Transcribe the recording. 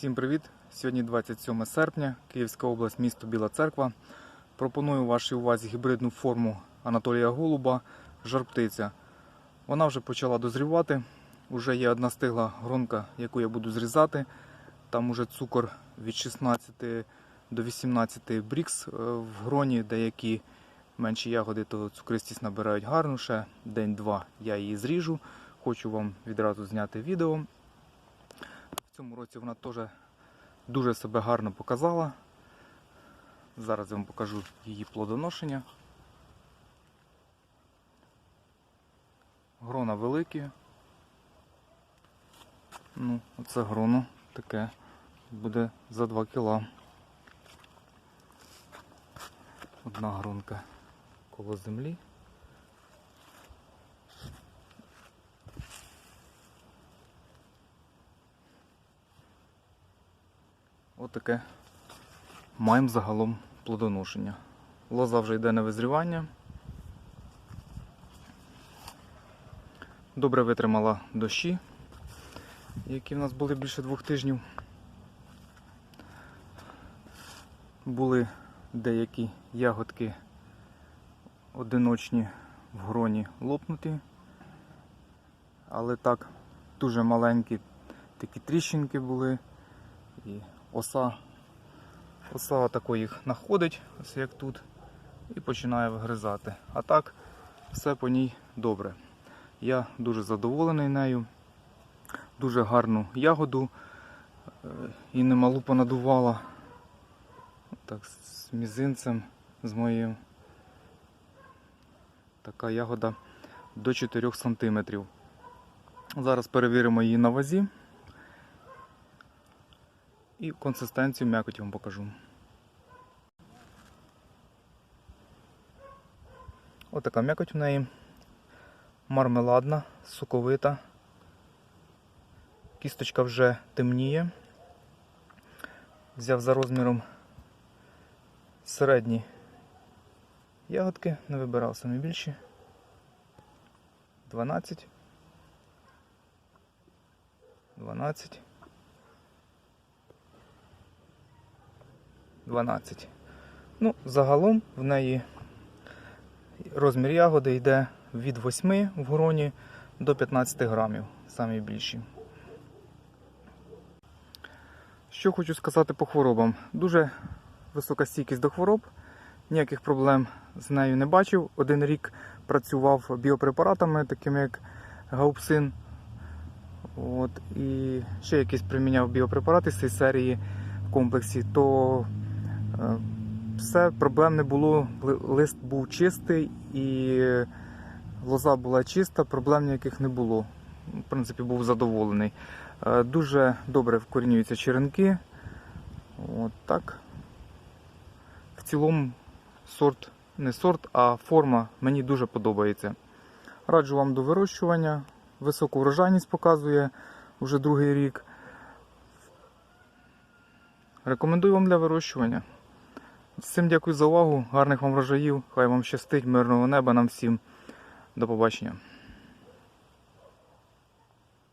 Всім привіт! Сьогодні 27 серпня, Київська область, місто Біла Церква. Пропоную вашій увазі гібридну форму Анатолія Голуба Жарптиця. Вона вже почала дозрівати. Уже є одна стигла гронка, яку я буду зрізати. Там уже цукор від 16 до 18 брікс е, в гроні, деякі менші ягоди, то цукристість набирають гарно. Ще день-два я її зріжу. Хочу вам відразу зняти відео. Цьому році вона теж дуже себе гарно показала. Зараз я вам покажу її плодоношення. Грона великі. Ну, оце гроно таке буде за 2 кіла. Одна гронка коло землі. Отаке маємо загалом плодоношення. Лоза вже йде на визрівання. Добре витримала дощі, які в нас були більше двох тижнів. Були деякі ягодки одиночні в гроні лопнуті, але так дуже маленькі такі тріщинки були. І оса, оса тако їх знаходить, ось як тут, і починає вигризати. А так, все по ній добре. Я дуже задоволений нею. Дуже гарну ягоду е, і немалу понадувала. Так, з мізинцем, з моїм. Така ягода до 4 см. Зараз перевіримо її на вазі. І консистенцію м'якоті вам покажу. Отака м'якоть в неї. Мармеладна, соковита. Кісточка вже темніє. Взяв за розміром середні ягодки, не вибирав самі більші. 12. 12. 12. Ну, загалом в неї розмір ягоди йде від 8 в гроні до 15 грамів, самі більші. Що хочу сказати по хворобам. Дуже висока стійкість до хвороб, ніяких проблем з нею не бачив. Один рік працював біопрепаратами, такими як гаупсин. От, і ще якісь приміняв біопрепарати з цієї серії в комплексі, то Все, проблем не було. Лист був чистий і лоза була чиста, проблем ніяких не було. В принципі, був задоволений. Е, Дуже добре вкорінюються черенки. От так. В цілому сорт, не сорт, а форма мені дуже подобається. Раджу вам до вирощування. Високу врожайність показує вже другий рік. Рекомендую вам для вирощування. Всім дякую за увагу, гарних вам врожаїв, хай вам щастить, мирного неба нам всім. До побачення.